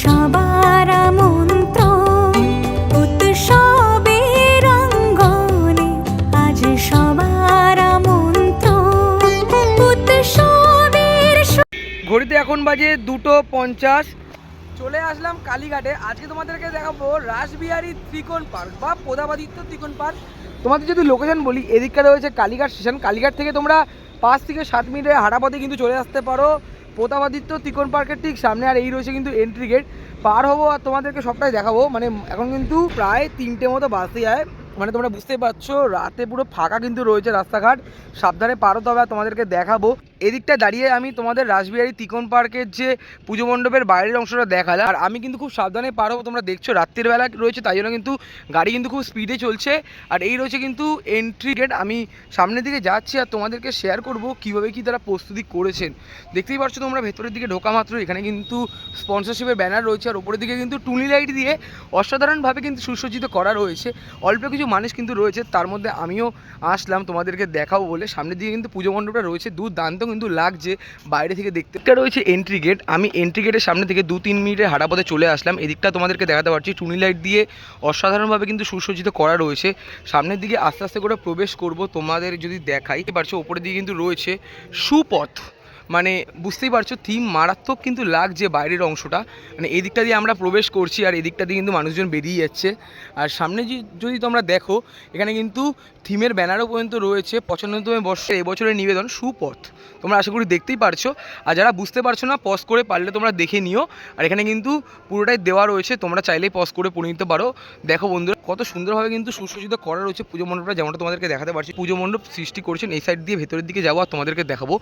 সবার আমন্ত্রণ। উৎসবের অঙ্গনে আজ সবার আমন্ত্রণ। উৎসবের ঘড়িতে এখন বাজে দুটো পঞ্চাশ। চলে আসলাম কালীঘাটে। আজকে তোমাদেরকে দেখাবো রাসবিহারী ত্রিকোণ পার্ক বা পোদাবাদিত্য ত্রিকোণ পার্ক। তোমাদের যদি লোকেশন বলি, এদিকটা রয়েছে কালীঘাট স্টেশন কালীঘাট থেকে তোমরা পাঁচ থেকে সাত মিনিটে হাঁটাপথে কিন্তু চলে আসতে পারো। পোতাবাদিত্য ত্রিকোণ পার্কের ঠিক সামনে, আর এই রয়েছে কিন্তু এন্ট্রি গেট পার হব আর তোমাদেরকে সবটাই দেখাবো। মানে এখন কিন্তু প্রায় তিনটে মতো বাসে যায় মানে তোমরা বুঝতেই পারছ, রাতে পুরো ফাঁকা কিন্তু রয়েছে রাস্তাঘাট। সাবধানে পারো তবে তোমাদেরকে দেখাবো। এদিকটা দাঁড়িয়ে আমি তোমাদের রাসবিহারী তিকন পার্কের যে পুজো মণ্ডপের বাইরের অংশটা দেখালাম। আর আমি কিন্তু খুব সাবধানে পার হব তোমরা দেখছ রাত্রির বেলা রয়েছে, তাই জন্য কিন্তু গাড়ি কিন্তু খুব স্পিডে চলছে। আর এই রয়েছে কিন্তু এন্ট্রি গেট আমি সামনের দিকে যাচ্ছি আর তোমাদেরকে শেয়ার করব কীভাবে কি তারা প্রস্তুতি করেছেন। দেখতেই পাচ্ছ তোমরা ভেতরের দিকে ঢোকা মাত্র এখানে কিন্তু স্পন্সরশিপের ব্যানার রয়েছে আর ওপরের দিকে কিন্তু টুনি লাইট দিয়ে অসাধারণভাবে কিন্তু সুসজ্জিত করা রয়েছে। অল্প কিছু মানুষ কিন্তু রয়েছে, তার মধ্যে আমিও আসলাম তোমাদেরকে দেখাবো বলে। সামনের দিকে কিন্তু পুজো মণ্ডপটা রয়েছে, দুর্দান্ত কিন্তু লাগছে বাইরে থেকে দেখতে একটা রয়েছে এন্ট্রি গেট আমি এন্ট্রি গেটের সামনে থেকে দু তিন মিনিটে হাঁটাপথে চলে আসলাম। এদিকটা তোমাদেরকে দেখাতে পারছি। টুনি লাইট দিয়ে অসাধারণভাবে কিন্তু সুসজ্জিত করা রয়েছে। সামনের দিকে আস্তে আস্তে করে প্রবেশ করব। তোমাদের যদি দেখাই পারছ, ওপরের দিকে কিন্তু রয়েছে সুপথ। মানে বুঝতেই পারছ থিম মারাত্মক কিন্তু লাগছে বাইরের অংশটা। মানে এই দিকটা দিয়ে আমরা প্রবেশ করছি আর এই দিকটা দিয়ে কিন্তু মানুষজন বেরিয়ে যাচ্ছে। আর সামনে যদি তোমরা দেখো, এখানে কিন্তু থিমের ব্যানারও পর্যন্ত রয়েছে। পঁচানব্বই বর্ষে এবছরের নিবেদন সুপথ। তোমরা আশা করি দেখতেই পারছ। আর যারা বুঝতে পারছ না পজ করে পারলে তোমরা দেখে নিও। আর এখানে কিন্তু পুরোটাই দেওয়া রয়েছে। তোমরা চাইলেই পজ করে পড়ে নিতে পারো। দেখো বন্ধুরা, কত সুন্দরভাবে কিন্তু সুসজ্জিত করা রয়েছে পুজো মণ্ডপটা, যেমনটা তোমাদেরকে দেখাতে পারছি। পুজো মণ্ডপ সৃষ্টি করছেন এই সাইড দিয়ে ভেতরের দিকে যাব আর তোমাদেরকে দেখাবো।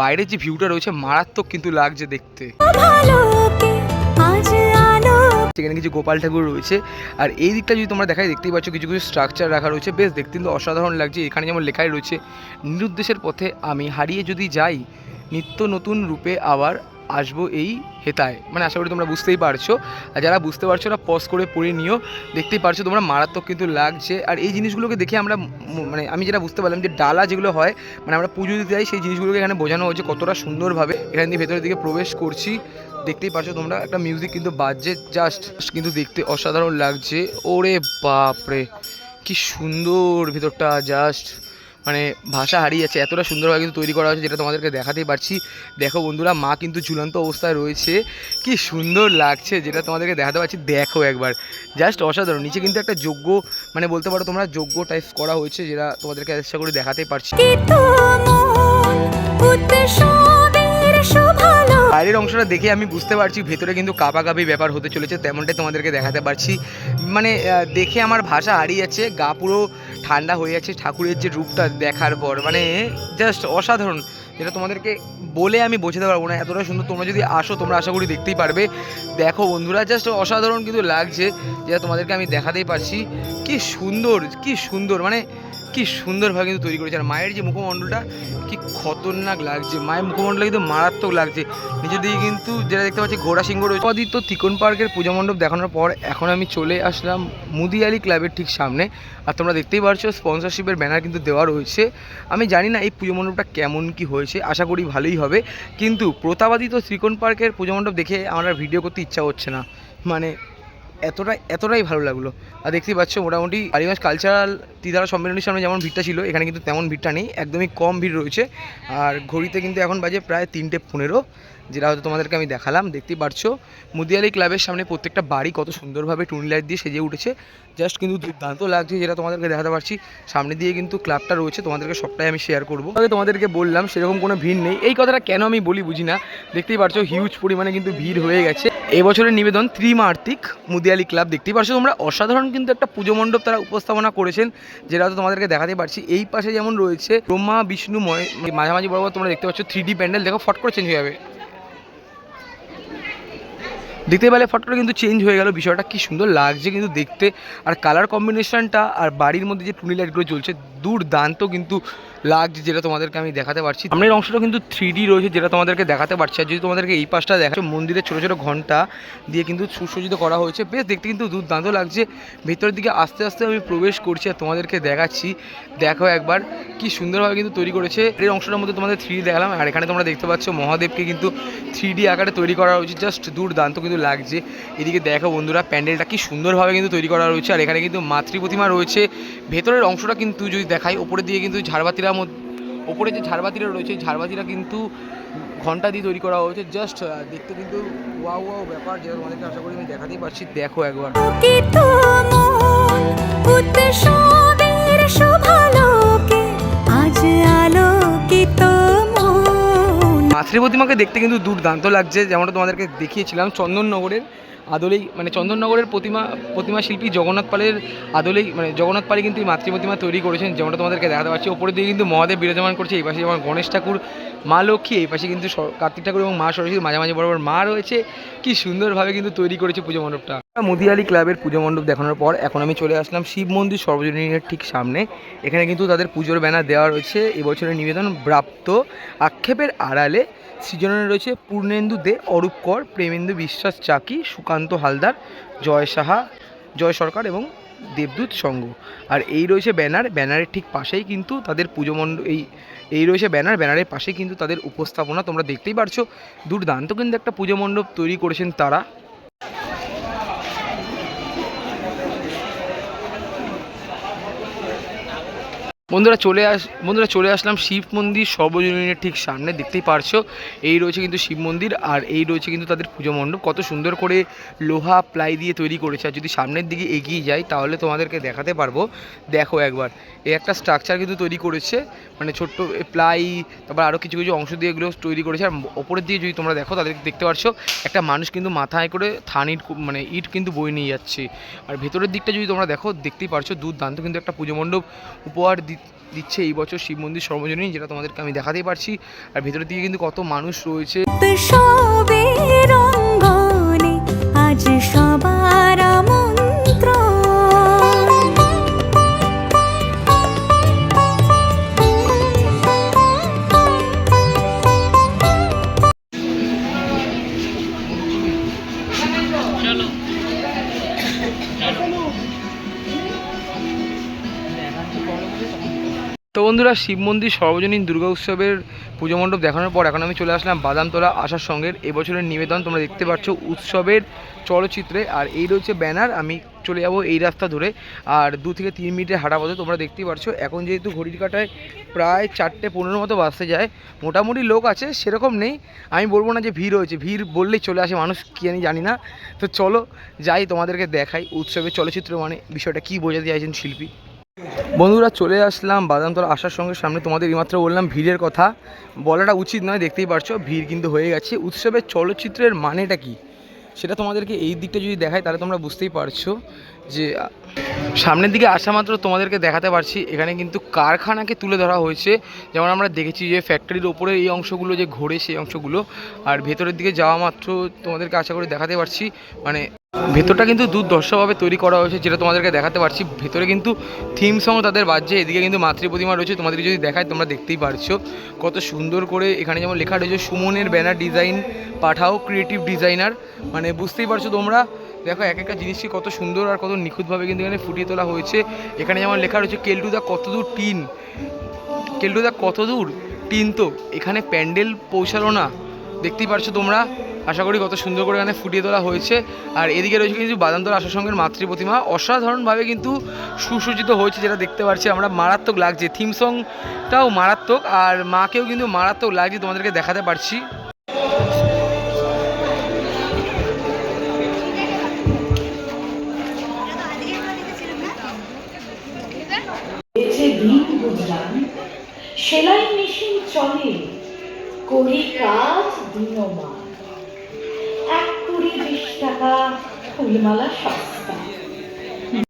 বাইরের যে ভিউটা রয়েছে মারাত্মক কিন্তু লাগছে দেখতে। সেখানে কিছু গোপাল ঠাকুর রয়েছে। আর এই দিকটা যদি তোমরা দেখাই দেখতেই পাচ্ছ কিছু কিছু স্ট্রাকচার রাখা রয়েছে। বেশ দেখতে কিন্তু অসাধারণ লাগছে। এখানে যেমন লেখাই রয়েছে নিরুদ্দেশের পথে আমি হারিয়ে যদি যাই নিত্য নতুন রূপে আবার আসব এই হেতায়। মানে আশা করি তোমরা বুঝতেই পারছ। আর যারা বুঝতে পারছ না পজ করে পড়ে নিও। দেখতেই পারছ তোমরা মারাত্মক কিন্তু লাগছে। আর এই জিনিসগুলোকে দেখে আমরা মানে আমি যেটা বুঝতে পারলাম যে ডালা যেগুলো হয় মানে আমরা পুজো দিতে যাই, সেই জিনিসগুলোকে এখানে বোঝানো হয়েছে কতটা সুন্দরভাবে। এখান দিয়ে ভেতরের দিকে প্রবেশ করছি। দেখতেই পারছ তোমরা, একটা মিউজিক কিন্তু বাজছে। জাস্ট কিন্তু দেখতে অসাধারণ লাগছে। ওরে বাপরে! কি সুন্দর ভেতরটা জাস্ট মানে ভাষা হারিয়ে যাচ্ছে এতটা সুন্দরভাবে কিন্তু তৈরি করা হয়েছে যেটা তোমাদেরকে দেখাতেই পারছি। দেখো বন্ধুরা, মা কিন্তু ঝুলন্ত অবস্থায় রয়েছে। কি সুন্দর লাগছে যেটা তোমাদেরকে দেখাতে পারছি। দেখো একবার জাস্ট অসাধারণ। নিচে কিন্তু একটা যোগ্য মানে বলতে পারো তোমরা যোগ্য টাইপ করা হয়েছে যেটা তোমাদেরকে আশা করে দেখাতেই পারছি। শোভা বাইরের অংশটা দেখে আমি বুঝতে পারছি, ভেতরে কিন্তু কাপাকাপি ব্যাপার হতে চলেছে, তেমনটাই তোমাদেরকে দেখাতে পারছি। মানে দেখে আমার ভাষা হারিয়ে যাচ্ছে, গা পুরো ঠান্ডা হয়ে যাচ্ছে, ঠাকুরের যে রূপটা দেখার পর। মানে জাস্ট অসাধারণ। যেটা তোমাদেরকে বলে আমি বোঝাতে পারব না, এতটা সুন্দর। তোমরা যদি আসো, তোমরা আশা করি দেখতেই পারবে। দেখো বন্ধুরা জাস্ট অসাধারণ কিন্তু লাগছে, যেটা তোমাদেরকে আমি দেখাতেই পারছি। কি সুন্দর কি সুন্দর। মানে কি সুন্দরভাবে কিন্তু তৈরি করেছে। আর মায়ের যে মুখমণ্ডলটা, কি খতরনাক লাগছে। মায়ের মুখমণ্ডল কিন্তু মারাত্মক লাগছে। নিচের দিকে কিন্তু যেটা দেখতে পাচ্ছি, ঘোড়া সিংহ রয়েছে। আদিত্য তিকন পার্কের পূজা মণ্ডপ দেখানোর পর এখন আমি চলে আসলাম মুদিয়ালি ক্লাবের ঠিক সামনে। আর তোমরা দেখতেই পারছ স্পন্সরশিপের ব্যানার কিন্তু দেওয়া রয়েছে। আমি জানি না এই পুজো মণ্ডপটা কেমন কি হয়েছে, আশা করি ভালোই হবে। কিন্তু প্রতাপাদিত ত্রিকোণ পার্কের পুজো মণ্ডপ দেখে আমার ভিডিও করতে ইচ্ছা হচ্ছে না। মানে এতটাই এতটাই ভালো লাগল। আর দেখতেই পাচ্ছ মোটামুটি আলিগঞ্জ কালচারাল তিদারা সম্মেলনের সামনে যেমন ভিড়টা ছিল, এখানে কিন্তু তেমন ভিড়টা নেই। একদমই কম ভিড় রয়েছে। আর ঘড়িতে কিন্তু এখন বাজে প্রায় তিনটে পনেরো। যেটা হয়তো তোমাদেরকে আমি দেখালাম, দেখতেই পারছ। মুদিয়ালি ক্লাবের সামনে প্রত্যেকটা বাড়ি কত সুন্দরভাবে টুনি লাইট দিয়ে সেজে উঠেছে। জাস্ট কিন্তু দুর্দান্ত লাগছে যেটা তোমাদেরকে দেখাতে পারছি। সামনে দিয়ে কিন্তু ক্লাবটা রয়েছে, তোমাদেরকে সবটাই আমি শেয়ার করব। তবে তোমাদেরকে বললাম, সেরকম কোনো ভিড় নেই। এই কথাটা কেন আমি বলি বুঝি না। দেখতেই পারছ হিউজ পরিমাণে কিন্তু ভিড় হয়ে গেছে। এবছরের নিবেদন ত্রিমার্তিক মুদিয়ালি ক্লাব। দেখতেই পারছ তোমরা, অসাধারণ কিন্তু একটা পুজো মণ্ডপ তারা উপস্থাপনা করেছেন, যেটা হয়তো তোমাদেরকে দেখাতে পারছি। এই পাশে যেমন রয়েছে ব্রহ্মা, বিষ্ণু মাঝামাঝি বরাবর তোমরা দেখতে পাচ্ছ থ্রি ডি প্যান্ডেল। দেখো, ফট করে চেঞ্জ হয়ে যাবে। দেখতে পেলে ফটোটা কিন্তু চেঞ্জ হয়ে গেল, বিষয়টা কি সুন্দর লাগছে কিন্তু দেখতে। আর কালার কম্বিনেশনটা আর বাড়ির মধ্যে যে টুনি লাইটগুলো জ্বলছে, দুর্দান্ত কিন্তু লাগছে যেটা তোমাদেরকে আমি দেখাতে পারছি। সামনের অংশটা কিন্তু থ্রি রয়েছে যেটা তোমাদেরকে দেখাতে পারছি। আর যদি তোমাদেরকে এই পাশটা দেখা মন্দিরের ছোটো ছোটো ঘণ্টা দিয়ে কিন্তু সুসজ্জিত করা হয়েছে। বেশ, দেখতে কিন্তু দুর্দান্ত লাগছে। ভেতরের দিকে আস্তে আস্তে আমি প্রবেশ করছি আর তোমাদেরকে দেখাচ্ছি। দেখো একবার কি সুন্দরভাবে কিন্তু তৈরি করেছে। এর অংশটার মধ্যে তোমাদের থ্রি দেখালাম। আর এখানে তোমরা দেখতে পাচ্ছ মহাদেবকে কিন্তু থ্রি আকারে তৈরি করা হয়েছে। জাস্ট দুর্দান্ত কিন্তু কিন্তু লাগছে। এদিকে দেখো বন্ধুরা, প্যান্ডেলটা কি সুন্দরভাবে কিন্তু তৈরি করা রয়েছে। আর এখানে কিন্তু মাতৃ প্রতিমা রয়েছে। ভেতরের অংশটা কিন্তু যদি দেখাই ওপরে দিয়ে কিন্তু ঝাড়বাতিরা ওপরে যে ঝাড়বাতিরা রয়েছে ঝাড়বাতিরা কিন্তু ঘণ্টা দিয়ে তৈরি করা হয়েছে। জাস্ট দেখতে কিন্তু ওয়াও ওয়াও ব্যাপার, যেটা তোমাদেরকে আশা করি আমি দেখাতেই পারছি। দেখো একবার। মাতৃ প্রতিমাকে দেখতে কিন্তু দুর্দান্ত লাগছে, যেমনটা তোমাদেরকে দেখিয়েছিলাম। চন্দননগরের আদলেই মানে চন্দননগরের প্রতিমা প্রতিমা শিল্পী জগন্নাথ পালের আদলেই মানে জগন্নাথ পালে কিন্তু এই মাতৃ প্রতিমা তৈরি করেছেন, যেমনটা তোমাদেরকে দেখাতে পাচ্ছি ওপরে দিয়ে কিন্তু মহাদেব বিরাজমান করছে, এই পাশে যেমন গণেশ ঠাকুর, মা লক্ষ্মী, এই পাশে কিন্তু কার্তিক ঠাকুর এবং মা সরস্বতী মাঝামাঝি বরাবর মা রয়েছে। কি সুন্দরভাবে কিন্তু তৈরি করেছে পুজো মণ্ডপটা। মদিয়ালি ক্লাবের পুজো মণ্ডপ দেখানোর পর এখন আমি চলে আসলাম শিব মন্দির সর্বজনীনের ঠিক সামনে। এখানে কিন্তু তাদের পুজোর ব্যানার দেওয়া রয়েছে। এবছরের নিবেদন প্রাপ্ত আক্ষেপের আড়ালে সৃজনে রয়েছে পূর্ণেন্দু দে, অরূপ কর, প্রেমেন্দু বিশ্বাস চাকি, সুকান্ত হালদার, জয় সাহা, জয় সরকার এবং দেবদূত সংঘ। আর এই রয়েছে ব্যানার। ব্যানারের ঠিক পাশেই কিন্তু তাদের পুজো মণ্ডপ এই এই রয়েছে ব্যানার। ব্যানারের পাশেই কিন্তু তাদের উপস্থাপনা তোমরা দেখতেই পারছ। দুর্দান্ত কিন্তু একটা পুজো মণ্ডপ তৈরি করেছেন তারা। বন্ধুরা চলে আস, বন্ধুরা চলে আসলাম শিব মন্দির সর্বজনীনের ঠিক সামনে, দেখতেই পারছ। এই রয়েছে কিন্তু শিব মন্দির আর এই রয়েছে কিন্তু তাদের পুজো মণ্ডপ। কত সুন্দর করে লোহা প্লাই দিয়ে তৈরি করেছে। আর যদি সামনের দিকে এগিয়ে যাই, তাহলে তোমাদেরকে দেখাতে পারব। দেখো একবার, এই একটা স্ট্রাকচার কিন্তু তৈরি করেছে। মানে ছোট্ট প্লাই, তারপর আরও কিছু কিছু অংশ দিয়ে এগুলো তৈরি করেছে। আর ওপরের দিকে যদি তোমরা দেখো তাদেরকে দেখতে পারছ, একটা মানুষ কিন্তু মাথায় করে থান ইট মানে ইট কিন্তু বয়ে নিয়ে যাচ্ছে। আর ভেতরের দিকটা যদি তোমরা দেখো, দেখতেই পারছ, দুর্দান্ত কিন্তু একটা পুজো মণ্ডপ উপহার দি- দিচ্ছে এই বছর শিব মন্দির সর্বজনীন যেটা তোমাদেরকে আমি দেখাতেই পারছি। আর ভেতরের দিকে কিন্তু কত মানুষ রয়েছে। আজ সবার আমন্ত্রণ। তো বন্ধুরা শিব মন্দির সর্বজনীন দুর্গা উৎসবের পুজো মণ্ডপ দেখানোর পর এখন আমি চলে আসলাম বাদামতলা আসার সঙ্গে এবছরের নিবেদন তোমরা দেখতে পাচ্ছ উৎসবের চলচ্চিত্রে। আর এই রয়েছে ব্যানার, আমি চলে যাব এই রাস্তা ধরে। আর দু থেকে তিন মিনিটের হাঁটা পথে তোমরা দেখতেই পারছ এখন যেহেতু ঘড়ির কাটায় প্রায় চারটে পনেরো মতো বাসতে যায়, মোটামুটি লোক আছে, সেরকম নেই। আমি বলব না যে ভিড় হয়েছে, ভিড় বললেই চলে আসে মানুষ, কি আমি জানি না। তো চলো যাই তোমাদেরকে দেখাই উৎসবের চলচ্চিত্র মানে বিষয়টা কী বোঝাতে চাইছেন শিল্পী। বন্ধুরা চলে আসলাম বাদামতলা আসার সঙ্গে সামনে। তোমাদের এইমাত্র বললাম ভিড়ের কথা। বলাটা উচিত নয়, দেখতেই পারছ, ভিড় কিন্তু হয়ে গেছে। উৎসবের চলচ্চিত্রের মানেটা কি? সেটা তোমাদেরকে এই দিকটা যদি দেখায় তাহলে তোমরা বুঝতেই পারছ যে সামনের দিকে আসা মাত্র তোমাদেরকে দেখাতে পারছি। এখানে কিন্তু কারখানাকে তুলে ধরা হয়েছে। যেমন আমরা দেখেছি যে ফ্যাক্টরির ওপরে এই অংশগুলো যে ঘোরে সেই অংশগুলো। আর ভেতরের দিকে যাওয়া মাত্র তোমাদেরকে আশা করি দেখাতে পারছি। মানে ভেতরটা কিন্তু দুর্ধর্ষভাবে তৈরি করা হয়েছে, যেটা তোমাদেরকে দেখাতে পারছি। ভেতরে কিন্তু থিম সং তাদের বাজছে, এদিকে কিন্তু মাতৃ প্রতিমা রয়েছে। তোমাদেরকে যদি দেখায়, তোমরা দেখতেই পারছ। কত সুন্দর করে এখানে যেমন লেখা রয়েছে, সুমনের ব্যানার ডিজাইন পাঠাও ক্রিয়েটিভ ডিজাইনার মানে বুঝতেই পারছ তোমরা দেখো, এক একটা জিনিসকে কত সুন্দর আর কত নিখুঁতভাবে কিন্তু এখানে ফুটিয়ে তোলা হয়েছে। এখানে যেমন লেখা রয়েছে কেলটুদা কতদূর টিন? কেলটুদা কত দূর টিন তো? এখানে প্যান্ডেল পৌঁছালো না। দেখতেই পারছ তোমরা? আশা করি কত সুন্দর করে এখানে ফুটিয়ে তোলা হয়েছে। আর এদিকে রয়েছে কিন্তু বাদামতলা আশা সঙ্গে মাতৃ প্রতিমা। অসাধারণভাবে কিন্তু সুসজ্জিত হয়েছে যেটা দেখতে পাচ্ছি আমরা। মারাত্মক লাগছে। থিম সংটাও মারাত্মক। আর মাকেও কিন্তু মারাত্মক লাগছে তোমাদেরকে দেখাতে পারছি। করি কাজ দিনমান এক কুড়ি বিশ টাকা ফুলমালা সস্তা।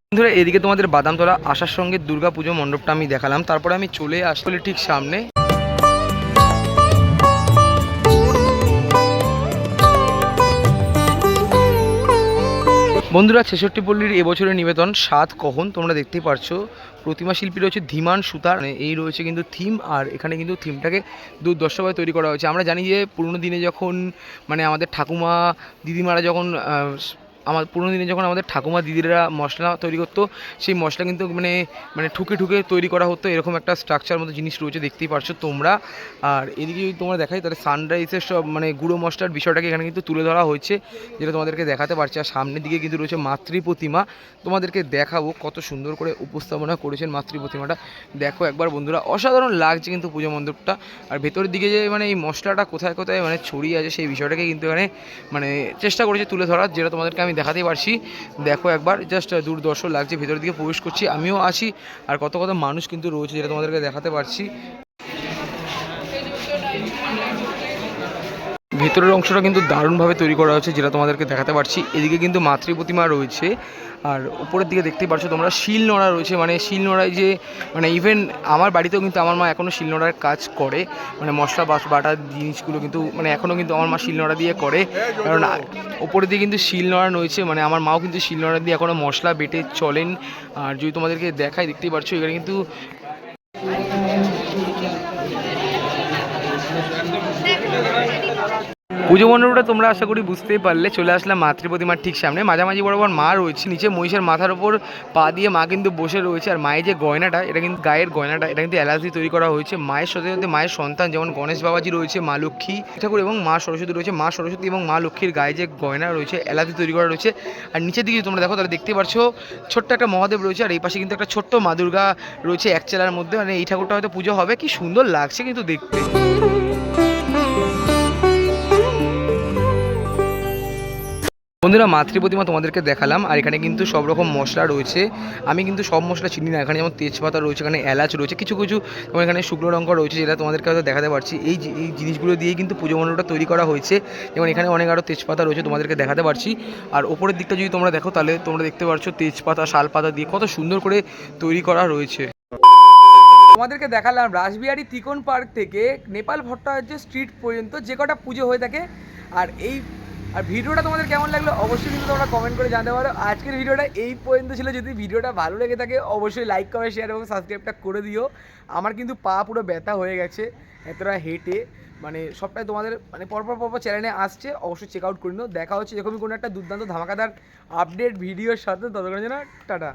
বন্ধুরা, এদিকে তোমাদের বাদামতলা আসার সঙ্গে দুর্গা পুজো মণ্ডপটা আমি দেখালাম। তারপরে আমি চলে আসলে ঠিক সামনে। বন্ধুরা, ছেষট্টি পল্লীর এবছরের নিবেদন সাত কহন তোমরা দেখতেই পারছ, প্রতিমা শিল্পী রয়েছে ধীমান সুতার। মানে এই রয়েছে কিন্তু থিম আর এখানে কিন্তু থিমটাকে দুর্দর্শভাবে তৈরি করা হয়েছে। আমরা জানি যে পুরোনো দিনে যখন মানে আমাদের ঠাকুমা, দিদিমারা যখন আমার পুরোনো দিনে যখন আমাদের ঠাকুমা দিদিরা মশলা তৈরি করতো, সেই মশলা কিন্তু মানে মানে ঠুকে ঠুকে তৈরি করা হতো, এরকম একটা স্ট্রাকচার মতো জিনিস রয়েছে, দেখতেই পারছ তোমরা। আর এদিকে যদি তোমরা দেখাই, তাহলে সানরাইসের সব মানে গুঁড়ো মশলার বিষয়টাকে এখানে কিন্তু তুলে ধরা হয়েছে, যেটা তোমাদেরকে দেখাতে পারছি। আর সামনের দিকে কিন্তু রয়েছে মাতৃ প্রতিমা। তোমাদেরকে দেখাবো কত সুন্দর করে উপস্থাপনা করেছেন মাতৃ প্রতিমাটা। দেখো একবার বন্ধুরা, অসাধারণ লাগছে কিন্তু পুজো মণ্ডপটা। আর ভেতরের দিকে যে মানে এই মশলাটা কোথায় কোথায় মানে ছড়িয়ে আছে, সেই বিষয়টাকে কিন্তু এখানে মানে চেষ্টা করেছে তুলে ধরার, যেটা তোমাদেরকে আমি দেখাতেই পারছি। দেখো একবার জাস্ট দূরদর্শন লাগছে, ভেতরের দিকে প্রবেশ করছি, আমিও আসি আর কত কত মানুষ কিন্তু রয়েছে যেটা তোমাদেরকে দেখাতে পারছি। ভেতরের অংশটা কিন্তু দারুণভাবে তৈরি করা হয়েছে, যেটা তোমাদেরকে দেখাতে পারছি। এদিকে কিন্তু মাতৃ প্রতিমা রয়েছে, আর উপরের দিকে দেখতে পারছ তোমরা শিল নোড়া রয়েছে মানে শিল নোড়ায় যে মানে ইভেন আমার বাড়িতেও কিন্তু আমার মা এখনও শিল নোড়ার কাজ করে মানে মশলা বাস বাটার জিনিসগুলো কিন্তু মানে এখনও কিন্তু আমার মা শিল নোড়া দিয়ে করে। কারণ ওপরের দিকে কিন্তু শিল নোড়া রয়েছে মানে আমার মাও কিন্তু শিল নোড়া দিয়ে এখনও মশলা বেটে চলেন। আর যদি তোমাদেরকে দেখাই, দেখতেই পারছ এখানে কিন্তু পুজো মণ্ডপটা তোমরা আশা করি বুঝতেই পারলে। চলে আসলাম মাতৃ প্রতিমার ঠিক সামনে। মাঝামাঝি বরাবর মা রয়েছে, নিচে মহিষের মাথার ওপর পা দিয়ে মা কিন্তু বসে রয়েছে। আর মায়ের যে গয়নাটা, এটা কিন্তু গায়ের গয়নাটা, এটা কিন্তু দিয়ে তৈরি করা হয়েছে। মায়ের সাথে সাথে মায়ের সন্তান, যেমন গণেশ বাবাজি রয়েছে, মা লক্ষ্মী ঠাকুর এবং মা সরস্বতী রয়েছে। মা সরস্বতী এবং মা লক্ষ্মীর গায়ে যে গয়না রয়েছে, এলাচ তৈরি করা রয়েছে। আর নিচের দিকে তোমরা দেখো, তাহলে দেখতে পাচ্ছ ছোট্ট একটা মহাদেব রয়েছে। আর এই পাশে কিন্তু একটা ছোট্ট মা দুর্গা রয়েছে এক চেলার মধ্যে। মানে এই ঠাকুরটা হয়তো পুজো হবে। কি সুন্দর লাগছে কিন্তু দেখতে। বন্ধুরা, মাতৃ প্রতিমা তোমাদেরকে দেখালাম, আর এখানে কিন্তু সব রকম মশলা রয়েছে। আমি কিন্তু সব মশলা চিনি না, এখানে যেমন তেজপাতা রয়েছে, এখানে এলাচ রয়েছে, কিছু কিছু তোমার এখানে শুকনো লঙ্কা রয়েছে, যেটা তোমাদেরকে হয়তো দেখাতে পারছি। এই এই জিনিসগুলো দিয়েই কিন্তু পুজো মণ্ডপটা তৈরি করা হয়েছে। যেমন এখানে অনেক আরও তেজপাতা রয়েছে তোমাদেরকে দেখাতে পারছি। আর ওপরের দিকটা যদি তোমরা দেখো, তাহলে তোমরা দেখতে পারছ তেজপাতা, শালপাতা দিয়ে কত সুন্দর করে তৈরি করা রয়েছে। তোমাদেরকে দেখালাম, রাসবিহারী তিকোন পার্ক থেকে নেপাল ভট্টাচার্য স্ট্রিট পর্যন্ত যে কটা পুজো হয়ে থাকে, আর এই আর ভিডিওটা তোমাদের কেমন লাগল অবশ্যই কিন্তু তোমরা কমেন্ট করে জানতে পারো। আজকের ভিডিওটা এই পর্যন্ত ছিল। যদি ভিডিওটা ভালো লেগে থাকে, অবশ্যই লাইক করে শেয়ার এবং সাবস্ক্রাইবটা করে দিও। আমার কিন্তু পা পুরো ব্যথা হয়ে গেছে, এতটা হেঁটে মানে সবটাই তোমাদের মানে পরপর পরপর চ্যানেলে আসছে, অবশ্যই চেক আউট করে নিও। দেখা হচ্ছে এরকমই কোনো একটা দুর্দান্ত ধামাকাদার আপডেট ভিডিওর সাথে। ততক্ষণ যেন টাটা।